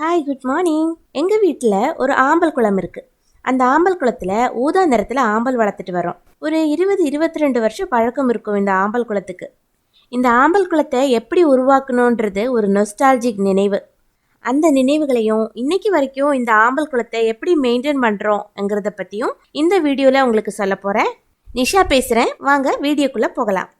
Hi good morning எங்கள் வீட்டில் ஒரு ஆம்பல் குளம் இருக்குது அந்த ஆம்பல் குளத்தில் ஊதா நிறத்தில் ஆம்பல் வளர்த்துட்டு வரோம். ஒரு இருபது இருபத்தி ரெண்டு வருஷம் பழக்கம் இருக்கும் இந்த ஆம்பல் குளத்துக்கு. இந்த ஆம்பல் குளத்தை எப்படி உருவாக்கணுன்றது ஒரு நொஸ்டாலஜிக் நினைவு. அந்த நினைவுகளையும் இன்னைக்கு வரைக்கும் இந்த ஆம்பல் குளத்தை எப்படி மெயின்டைன் பண்ணுறோங்கிறத பற்றியும் இந்த வீடியோவில் உங்களுக்கு சொல்ல போகிறேன் நிஷா பேசுகிறேன் வாங்க வீடியோக்குள்ளே போகலாம்.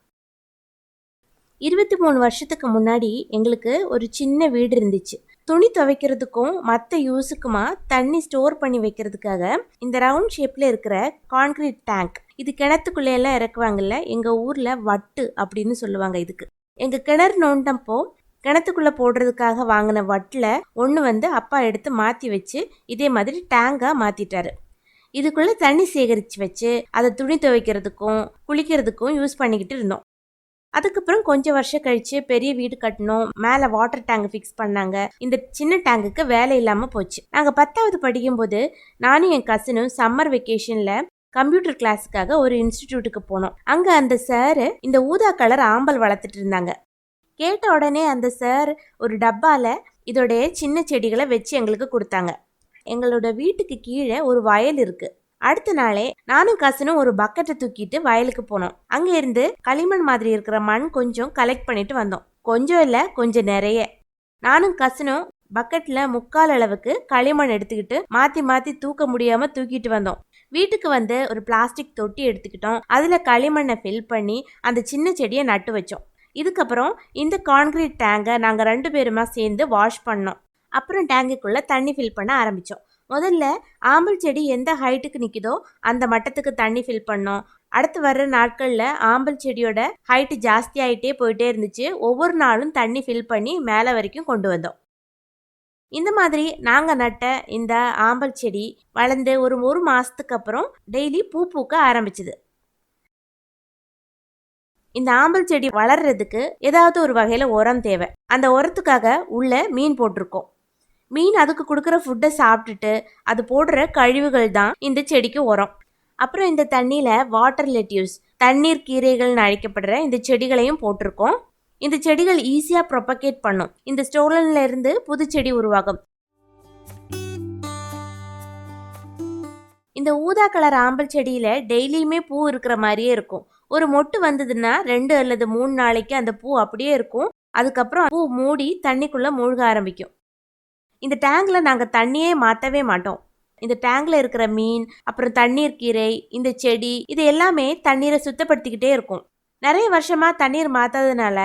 இருபத்தி மூணு வருஷத்துக்கு முன்னாடி எங்களுக்கு ஒரு சின்ன வீடு இருந்துச்சு. துணி துவைக்கிறதுக்கும் மற்ற யூஸுக்குமா தண்ணி ஸ்டோர் பண்ணி வைக்கிறதுக்காக இந்த ரவுண்ட் ஷேப்பில் இருக்கிற கான்கிரீட் டேங்க். இது கிணத்துக்குள்ளேயெல்லாம் இறக்குவாங்கல்ல எங்கள் ஊரில் வட்டு அப்படின்னு சொல்லுவாங்க இதுக்கு. எங்கள் கிணறு நோண்டப்போ கிணத்துக்குள்ளே போடுறதுக்காக வாங்கின வட்டில் ஒன்று வந்து அப்பா எடுத்து மாற்றி வச்சு இதே மாதிரி டேங்காக மாற்றிட்டாரு இதுக்குள்ளே தண்ணி சேகரித்து வச்சு அதை துணி துவைக்கிறதுக்கும் குளிக்கிறதுக்கும் யூஸ் பண்ணிக்கிட்டு இருந்தோம். அதுக்கப்புறம் கொஞ்சம் வருஷம் கழிச்சு பெரிய வீடு கட்டணும் மேலே வாட்டர் டேங்க் ஃபிக்ஸ் பண்ணாங்க. இந்த சின்ன டேங்குக்கு வேலை இல்லாமல் போச்சு. நாங்கள் பத்தாவது படிக்கும்போது நானும் என் கசினும் சம்மர் வெக்கேஷனில் கம்ப்யூட்டர் கிளாஸுக்காக ஒரு இன்ஸ்டிடியூட்டுக்கு போனோம். அங்கே அந்த சார் இந்த ஊதா கலர் ஆம்பல் வளர்த்துட்டு இருந்தாங்க. கேட்ட உடனே அந்த சார் ஒரு டப்பால இதோடைய சின்ன செடிகளை வச்சு எங்களுக்கு கொடுத்தாங்க. எங்களோட வீட்டுக்கு கீழே ஒரு வயல் இருக்குது அடுத்த நாளே நானும் கசனும் ஒரு பக்கெட்டை தூக்கிட்டு வயலுக்கு போனோம். அங்க இருந்து களிமண் மாதிரி இருக்கிற மண் கொஞ்சம் கலெக்ட் பண்ணிட்டு வந்தோம். கொஞ்சம் இல்லை கொஞ்சம் நிறைய. நானும் கசனும் பக்கெட்ல முக்கால் அளவுக்கு களிமண் எடுத்துக்கிட்டு மாத்தி மாத்தி தூக்க முடியாம தூக்கிட்டு வந்தோம். வீட்டுக்கு வந்து ஒரு பிளாஸ்டிக் தொட்டி எடுத்துக்கிட்டோம். அதுல களிமண்ணை ஃபில் பண்ணி அந்த சின்ன செடியை நட்டு வச்சோம். இதுக்கப்புறம் இந்த கான்கிரீட் டேங்கை நாங்கள் ரெண்டு பேருமா சேர்ந்து வாஷ் பண்ணோம். அப்புறம் டேங்குக்குள்ளே தண்ணி ஃபில் பண்ண ஆரம்பித்தோம் முதல்ல ஆம்பல் செடி எந்த ஹைட்டுக்கு நிற்குதோ அந்த மட்டத்துக்கு தண்ணி ஃபில் பண்ணோம். அடுத்து வர்ற நாட்களில் ஆம்பல் செடியோட ஹைட்டு ஜாஸ்தி ஆகிட்டே போயிட்டே இருந்துச்சு. ஒவ்வொரு நாளும் தண்ணி ஃபில் பண்ணி மேலே வரைக்கும் கொண்டு வந்தோம். இந்த மாதிரி நாங்கள் நட்ட இந்த ஆம்பல் செடி வளர்ந்து ஒரு ஒரு மாதத்துக்கு அப்புறம் டெய்லி பூ பூக்க ஆரம்பிச்சுது. இந்த ஆம்பல் செடி வளர்றதுக்கு ஏதாவது ஒரு வகையில் உரம் தேவை. அந்த உரத்துக்காக உள்ள மீன் போட்டிருக்கோம். மீன் அதுக்கு கொடுக்குற ஃபுட்டை சாப்பிட்டுட்டு அது போடுற கழிவுகள் தான் இந்த செடிக்கு உரம். அப்புறம் இந்த தண்ணியில் வாட்டர் லெட்யூஸ் தண்ணீர் கீரைகள்னு அழைக்கப்படுற இந்த செடிகளையும் போட்டிருக்கோம். இந்த செடிகள் ஈஸியாக ப்ரொபகேட் பண்ணும். இந்த ஸ்டோலன்ல இருந்து புது செடி உருவாகும். இந்த ஊதா கலர் ஆம்பல் செடியில் டெய்லியுமே பூ இருக்கிற மாதிரியே இருக்கும். ஒரு மொட்டு வந்ததுன்னா ரெண்டு அல்லது மூணு நாளைக்கு அந்த பூ அப்படியே இருக்கும். அதுக்கப்புறம் பூ மூடி தண்ணிக்குள்ளே மூழ்க ஆரம்பிக்கும். இந்த டேங்கில் நாங்கள் தண்ணியே மாற்றவே மாட்டோம். இந்த டேங்கில் இருக்கிற மீன் அப்புறம் தண்ணீர் கீரை இந்த செடி இது எல்லாமே தண்ணீரை சுத்தப்படுத்திக்கிட்டே இருக்கும். நிறைய வருஷமாக தண்ணீர் மாற்றாததுனால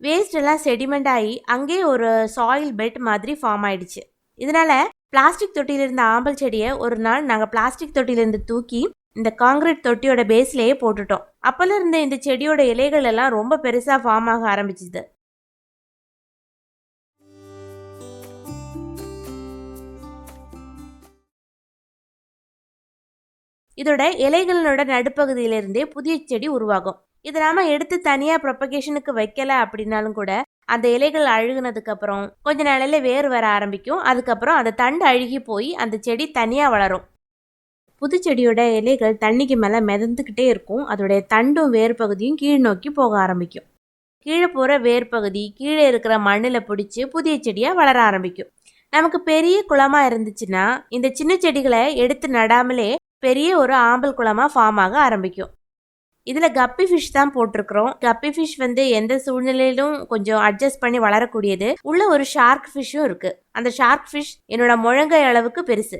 வேஸ்ட் எல்லாம் செடிமெண்ட் ஆகி அங்கேயே ஒரு சாயில் பெட் மாதிரி ஃபார்ம் ஆயிடுச்சு. இதனால பிளாஸ்டிக் தொட்டியில் இருந்த ஆம்பல் செடியை ஒரு நாள் நாங்கள் பிளாஸ்டிக் தொட்டியிலேருந்து தூக்கி இந்த காங்கிரீட் தொட்டியோட பேஸ்லேயே போட்டுட்டோம். அப்போல இருந்த இந்த செடியோட இலைகள் எல்லாம் ரொம்ப பெருசாக ஃபார்ம் ஆக ஆரம்பிச்சுது. இதோட இலைகளோட நடுப்பகுதியிலிருந்தே புதிய செடி உருவாகும். இதை நாம எடுத்து தனியா ப்ரொபகேஷனுக்கு வைக்கல அப்படின்னாலும் கூட அந்த இலைகள் அழுகுனதுக்கு அப்புறம் கொஞ்ச நாளையில வேர் வர ஆரம்பிக்கும். அதுக்கப்புறம் அந்த தண்டு அழுகி போய் அந்த செடி தனியா வளரும். புதுச்செடியோட இலைகள் தண்ணிக்கு மேலே மிதந்துக்கிட்டே இருக்கும். அதோடைய தண்டும் வேர் பகுதியும் கீழ் நோக்கி போக ஆரம்பிக்கும். கீழே போகிற வேர் பகுதி கீழே இருக்கிற மண்ணில் பிடிச்சி புதிய செடியாக வளர ஆரம்பிக்கும். நமக்கு பெரிய குளமாக இருந்துச்சுன்னா இந்த சின்ன செடிகளை எடுத்து நடாமலே பெரிய ஒரு ஆம்பல் குளமாக ஃபார்ம் ஆக ஆரம்பிக்கும். இதில் கப்பி ஃபிஷ் தான் போட்டிருக்கிறோம். கப்பி ஃபிஷ் வந்து எந்த சூழ்நிலையிலும் கொஞ்சம் அட்ஜஸ்ட் பண்ணி வளரக்கூடியது. உள்ள ஒரு ஷார்க் ஃபிஷ்ஷும் இருக்குது அந்த ஷார்க் ஃபிஷ் என்னோட முழங்கை அளவுக்கு பெருசு.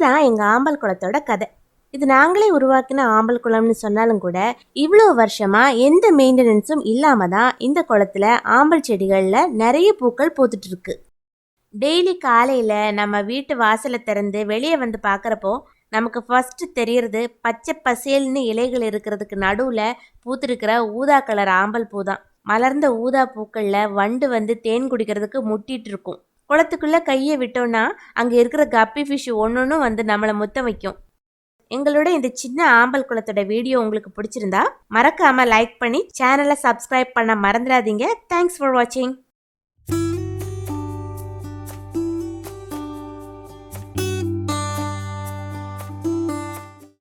இதுதான் எங்கள் ஆம்பல் குளத்தோட கதை. இது நாங்களே உருவாக்கின ஆம்பல் குளம்னு சொன்னாலும் கூட இவ்வளோ வருஷமா எந்த மெயின்டெனன்ஸும் இல்லாமல் தான் இந்த குளத்தில் ஆம்பல் செடிகளில் நிறைய பூக்கள் பூத்துட்டு இருக்கு. டெய்லி காலையில் நம்ம வீட்டு வாசலை திறந்து வெளியே வந்து பார்க்குறப்போ நமக்கு ஃபஸ்ட்டு தெரியறது பச்சை பசேல்னு இலைகள் இருக்கிறதுக்கு நடுவில் பூத்திருக்கிற ஊதா கலர் ஆம்பல் பூ தான். மலர்ந்த ஊதா பூக்களில் வண்டு வந்து தேன் குடிக்கிறதுக்கு முட்டிகிட்டு இருக்கும். குளத்துக்குள்ளே கையை விட்டோன்னா அங்கே இருக்கிற கப்பி ஃபிஷ் ஒன்று வந்து நம்மளை முத்த வைக்கும். எங்களோட இந்த சின்ன ஆம்பல் குளத்தோட வீடியோ உங்களுக்கு பிடிச்சிருந்தா மறக்காமல் லைக் பண்ணி சேனலை சப்ஸ்கிரைப் பண்ண மறந்துடாதீங்க. தேங்க்ஸ் ஃபார் வாட்சிங்